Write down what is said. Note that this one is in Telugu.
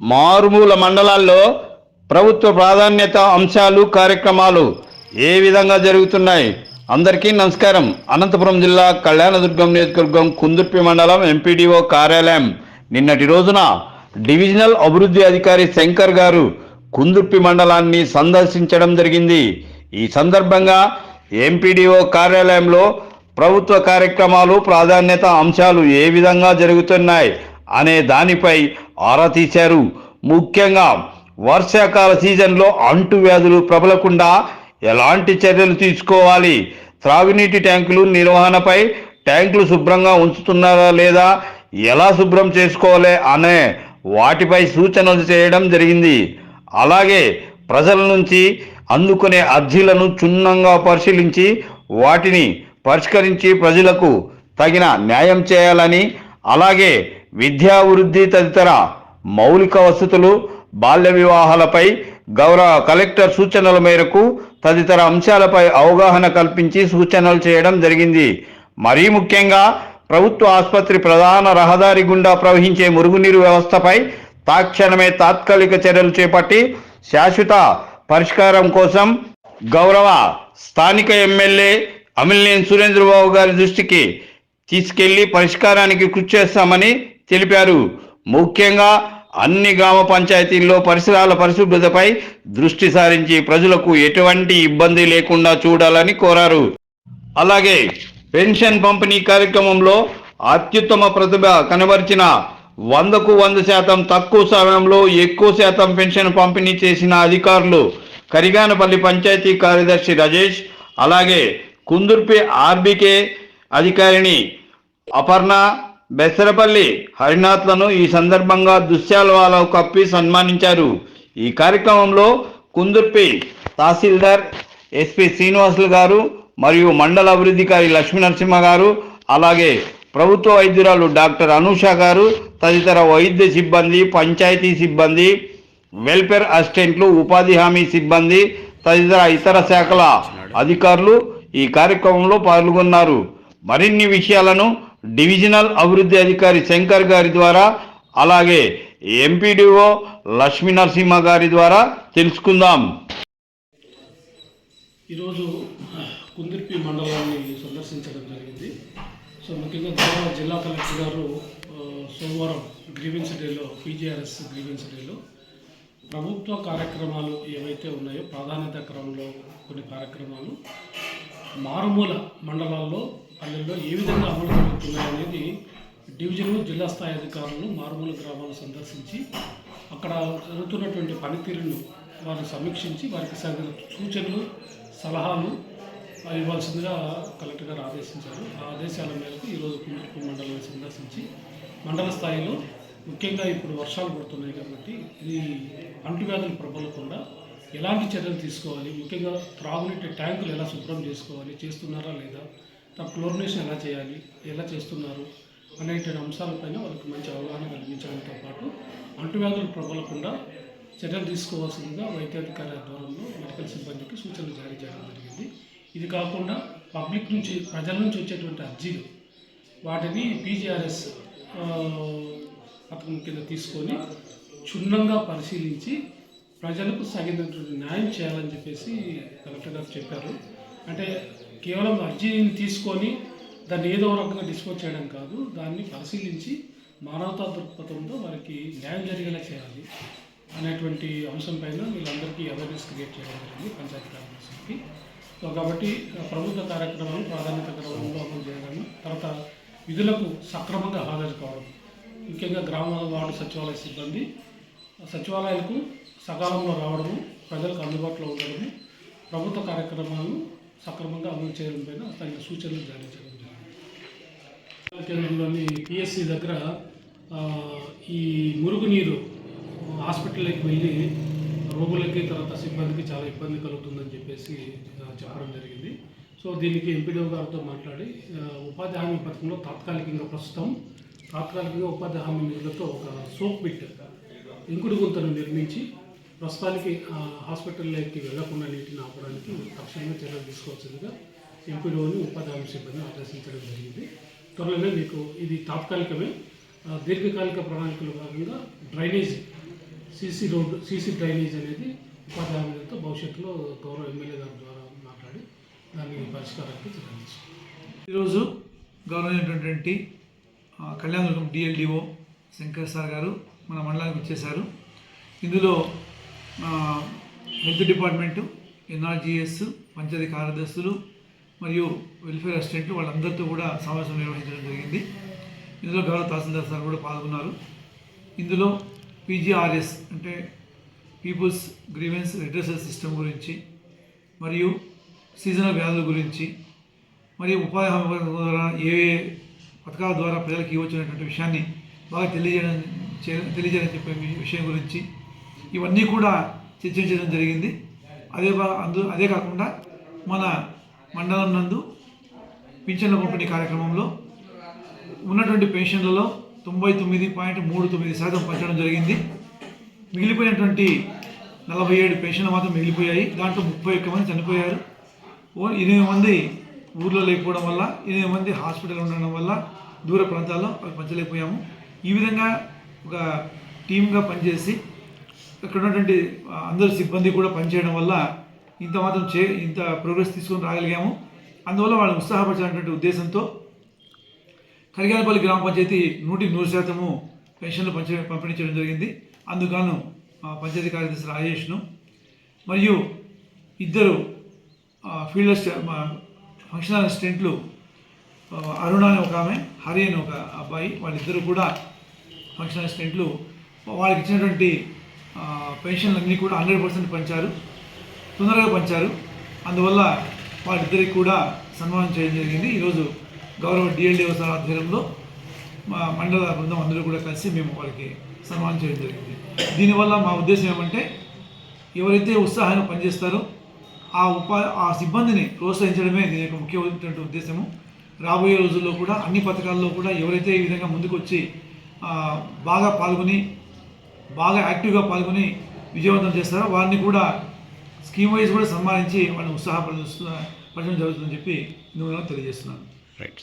మారుమూల మండలాల్లో ప్రభుత్వ ప్రాధాన్యత అంశాలు కార్యక్రమాలు ఏ విధంగా జరుగుతున్నాయి? అందరికీ నమస్కారం. అనంతపురం జిల్లా కళ్యాణదుర్గం నియోజకవర్గం కుందుర్పి మండలం ఎంపీడీఓ కార్యాలయం. నిన్నటి రోజున డివిజనల్ అభివృద్ధి అధికారి శంకర్ గారు కుందుర్పి మండలాన్ని సందర్శించడం జరిగింది. ఈ సందర్భంగా ఎంపీడీఓ కార్యాలయంలో ప్రభుత్వ కార్యక్రమాలు ప్రాధాన్యత అంశాలు ఏ విధంగా జరుగుతున్నాయి? అనే దానిపై ఆరా తీశారు. ముఖ్యంగా వర్షాకాల సీజన్లో అంటువ్యాధులు ప్రబలకుండా ఎలాంటి చర్యలు తీసుకోవాలి? త్రాగునీటి ట్యాంకులు నిర్వహణపై ట్యాంకులు శుభ్రంగా ఉంచుతున్నారా లేదా? ఎలా శుభ్రం చేసుకోవాలి అనే వాటిపై సూచనలు చేయడం జరిగింది. అలాగే ప్రజల నుంచి అందుకునే అర్జీలను క్షుణ్ణంగా పరిశీలించి వాటిని పరిష్కరించి ప్రజలకు తగిన న్యాయం చేయాలని అలాగే విద్యాభివృద్ధి తదితర మౌలిక వసతులు బాల్య వివాహాలపై గౌరవ కలెక్టర్ సూచనల మేరకు తదితర అంశాలపై అవగాహన కల్పించి సూచనలు చేయడం జరిగింది. మరీ ముఖ్యంగా ప్రభుత్వ ఆసుపత్రి ప్రధాన రహదారి గుండా ప్రవహించే మురుగునీరు వ్యవస్థపై తాక్షణమే తాత్కాలిక చర్యలు చేపట్టి శాశ్వత పరిష్కారం కోసం గౌరవ స్థానిక ఎమ్మెల్యే అమిలినేని సురేంద్రబాబు గారి దృష్టికి తీసుకెళ్ళి పరిష్కారానికి కృషి చేస్తామని తెలిపారు. ముఖ్యంగా అన్ని గ్రామ పంచాయతీల్లో పరిసరాల పరిశుభ్రతపై దృష్టి సారించి ప్రజలకు ఎటువంటి ఇబ్బంది లేకుండా చూడాలని కోరారు. అలాగే పెన్షన్ పంపిణీ కార్యక్రమంలో అత్యుత్తమ ప్రతిభ కనబరిచిన వందకు వంద శాతం తక్కువ సమయంలో ఎక్కువ శాతం పెన్షన్ పంపిణీ చేసిన అధికారులు కరిగానపల్లి పంచాయతీ కార్యదర్శి రాజేష్ అలాగే కుందుర్పి ఆర్బికే అధికారిని అపర్ణ బెసరపల్లి హరినాథ్లను ఈ సందర్భంగా దుశ్శాలవాలో కప్పి సన్మానించారు. ఈ కార్యక్రమంలో కుందుర్పి తహసీల్దార్ ఎస్పి శ్రీనివాసులు గారు మరియు మండల అభివృద్ధికారి లక్ష్మీ నరసింహ గారు అలాగే ప్రభుత్వ వైద్యురాలు డాక్టర్ అనూష గారు తదితర వైద్య సిబ్బంది పంచాయతీ సిబ్బంది వెల్ఫేర్ అసిస్టెంట్లు ఉపాధి హామీ సిబ్బంది తదితర ఇతర శాఖల అధికారులు ఈ కార్యక్రమంలో పాల్గొన్నారు. మరిన్ని విషయాలను డివిజనల్ అభివృద్ధి అధికారి శంకర్ గారి ద్వారా అలాగే ఎంపీడీఓ లక్ష్మీ నరసింహ గారి ద్వారా తెలుసుకుందాం. ఈరోజు కుందిర్పి మండలాన్ని సందర్శించడం జరిగింది. సో ముఖ్యంగా గౌరవ జిల్లా కలెక్టర్ గారు సోమవారం గ్రీవెన్స్ డేలో పీజీఆర్ఎస్ గ్రీవెన్స్ డేలో ప్రభుత్వ కార్యక్రమాలు ఏవైతే ఉన్నాయో ప్రాధాన్యత క్రమంలో కొన్ని కార్యక్రమాలు మారుమూల మండలాల్లో పల్లెల్లో ఏ విధంగా అమలు జరుగుతున్నాయి అనేది డివిజన్ జిల్లా స్థాయి అధికారులు మారుమూల గ్రామాలు సందర్శించి అక్కడ జరుగుతున్నటువంటి పనితీరును వారు సమీక్షించి వారికి సరైన సూచనలు సలహాలు ఇవ్వాల్సిందిగా కలెక్టర్ గారు ఆదేశించారు. ఆ ఆదేశాల మేరకు ఈరోజు కుందుర్పూర్ మండలాన్ని సందర్శించి మండల స్థాయిలో ముఖ్యంగా ఇప్పుడు వర్షాలు పడుతున్నాయి కాబట్టి ఇది అంటువ్యాధులు ప్రబలకుండా ఎలాంటి చర్యలు తీసుకోవాలి? ముఖ్యంగా త్రాగునీటి ట్యాంకులు ఎలా శుభ్రం చేసుకోవాలి? చేస్తున్నారా లేదా? క్లోరినేషన్ ఎలా చేయాలి ఎలా చేస్తున్నారు అనేటువంటి అంశాలపైన వాళ్ళకి మంచి అవగాహన కల్పించడంతో పాటు అంటువ్యాధులు ప్రబలకుండా చర్యలు తీసుకోవాల్సిందిగా వైద్యాధికారి ఆధ్వర్యంలో మెడికల్ సిబ్బందికి సూచనలు జారీ చేయడం జరిగింది. ఇది కాకుండా పబ్లిక్ నుంచి ప్రజల నుంచి వచ్చేటువంటి అర్జీలు వాటిని పీజీఆర్ఎస్ పథకం కింద తీసుకొని క్షుణ్ణంగా పరిశీలించి ప్రజలకు తగినటువంటి న్యాయం చేయాలని చెప్పేసి కలెక్టర్ గారు చెప్పారు. అంటే కేవలం అర్జీని తీసుకొని దాన్ని ఏదో రకంగా డిస్పోజ్ చేయడం కాదు దాన్ని పరిశీలించి మానవతా దృక్పథంతో వారికి న్యాయం జరిగేలా చేయాలి అనేటువంటి అంశం పైన వీళ్ళందరికీ అవేర్నెస్ క్రియేట్ చేయడం జరిగింది పంచాయతీ కార్యదర్శికి సో కాబట్టి ప్రభుత్వ కార్యక్రమాలు ప్రాధాన్యత క్రమంలో అమలు చేయడం తర్వాత విధులకు సక్రమంగా హాజరు కావడం. ముఖ్యంగా గ్రామ వార్డు సచివాలయ సిబ్బంది సచివాలయాలకు సకాలంలో రావడము ప్రజలకు అందుబాటులో ఉండడము ప్రభుత్వ కార్యక్రమాలను సక్రమంగా అమలు చేయడం పైన తగిన సూచనలు జారీ చేయడం జరిగింది. కేంద్రంలోని పిఎస్సి దగ్గర ఈ మురుగునీరు హాస్పిటల్కి వెళ్ళి రోగులకి తర్వాత సిబ్బందికి చాలా ఇబ్బంది కలుగుతుందని చెప్పేసి చెప్పడం జరిగింది. సో దీనికి ఎంపీడీఓ గారితో మాట్లాడి ఉపాధి హామీ పథకంలో తాత్కాలికంగా ప్రస్తుతం తాత్కాలికంగా ఉపాధి హామీ నిధులతో ఒక సోప్ పిట్ ఇంకుడు గుంతను నిర్మించి ప్రస్తుతానికి హాస్పిటల్లోకి వెళ్ళకుండా నీటిని ఆపడానికి తక్షణమే చర్యలు తీసుకోవాల్సిందిగా ఎంపీడీఓని ఉపాధి హామీ ఆదేశించడం జరిగింది. త్వరలోనే మీకు ఇది తాత్కాలికమే దీర్ఘకాలిక ప్రణాళికలో భాగంగా drainage CC road CC drainage అనేది ఉపాధ్యాయులతో భవిష్యత్తులో గౌరవ ఎమ్మెల్యే గారి ద్వారా మాట్లాడి దాన్ని పరిష్కారానికి చూపించాం ఈరోజు గౌరవమైనటువంటి కళ్యాణ కళ్యాణదుర్గం డిఎల్డిఓ శంకర్ సార్ గారు మన మండలానికి వచ్చేసారు ఇందులో హెల్త్ డిపార్ట్మెంటు ఎన్ఆర్జీఎస్ పంచాయతీ కార్యదర్శులు మరియు వెల్ఫేర్ అసిస్టెంట్లు వాళ్ళందరితో కూడా సమావేశం నిర్వహించడం జరిగింది. ఇందులో గౌరవ తహసీల్దార్ సార్ కూడా పాల్గొన్నారు. ఇందులో పీజీఆర్ఎస్ అంటే పీపుల్స్ గ్రీవెన్స్ రిడ్రెసల్ సిస్టమ్ గురించి మరియు సీజనల్ వ్యాధుల గురించి మరియు ఉపాధి హామీ ద్వారా ఏ పథకాల ద్వారా ప్రజలకు ఇవ్వచ్చినటువంటి విషయాన్ని బాగా తెలియజేయడం చే- తెలియజేయడం చెప్పే విషయం గురించి ఇవన్నీ కూడా చర్చించడం జరిగింది. అదే అందు అదే కాకుండా మన మండలం నందు పింఛన్ల పంపిణీ కార్యక్రమంలో ఉన్నటువంటి పెన్షన్లలో తొంభై తొమ్మిది పాయింట్ మూడు తొమ్మిది శాతం పంచడం జరిగింది. మిగిలిపోయినటువంటి నలభై ఏడు పెన్షన్లు మాత్రం మిగిలిపోయాయి. దాంట్లో ముప్పై ఒక్క మంది చనిపోయారు. ఓ ఎనిమిది మంది ఊర్లో లేకపోవడం వల్ల ఎనిమిది మంది హాస్పిటల్ ఉండడం వల్ల దూర ప్రాంతాల్లో అవి పంచలేకపోయాము. ఈ విధంగా ఒక టీమ్గా పనిచేసి ఇక్కడ ఉన్నటువంటి అందరు సిబ్బంది కూడా పనిచేయడం వల్ల ఇంత మాత్రం చే ఇంత ప్రోగ్రెస్ తీసుకొని రాగలిగాము. అందువల్ల వాళ్ళు ఉత్సాహపరచాలనేటువంటి ఉద్దేశంతో కరిగానపల్లి గ్రామ పంచాయతీ నూటికి నూరు శాతము పెన్షన్లు పంచ పంపిణీ చేయడం జరిగింది. అందుకు ఆ, పంచాయతీ కార్యదర్శి రాజేష్ను మరియు ఇద్దరు ఫీల్డ్ ఫంక్షనల్ అసిస్టెంట్లు అరుణ అని ఒక ఆమె హరి అని ఒక అబ్బాయి వాళ్ళిద్దరూ కూడా ఫంక్షనల్ అసిస్టెంట్లు వాళ్ళకి ఇచ్చినటువంటి పెన్షన్లన్నీ కూడా హండ్రెడ్ పర్సెంట్ పంచారు. తొందరగా పంచారు. అందువల్ల వాళ్ళిద్దరికి కూడా సన్మానం చేయడం జరిగింది. ఈరోజు గౌరవ డిఎల్డిఓ సార్ ఆధ్వర్యంలో మా మండల బృందం అందరూ కూడా కలిసి మేము వాళ్ళకి సన్మానం చేయడం జరిగింది. దీనివల్ల మా ఉద్దేశం ఏమంటే ఎవరైతే ఉత్సాహంగా పనిచేస్తారో ఆ ఉపా ఆ సిబ్బందిని ప్రోత్సహించడమే దీని యొక్క ముఖ్యమైనటువంటి ఉద్దేశము. రాబోయే రోజుల్లో కూడా అన్ని పథకాల్లో కూడా ఎవరైతే ఈ విధంగా ముందుకు వచ్చి బాగా పాల్గొని బాగా యాక్టివ్గా పాల్గొని విజయవంతం చేస్తారో? వారిని కూడా స్కీమ్ వైజ్ కూడా సన్మానించి వాళ్ళని ఉత్సాహపరచడం జరుగుతుందని చెప్పి నేను తెలియజేస్తున్నాను. రైట్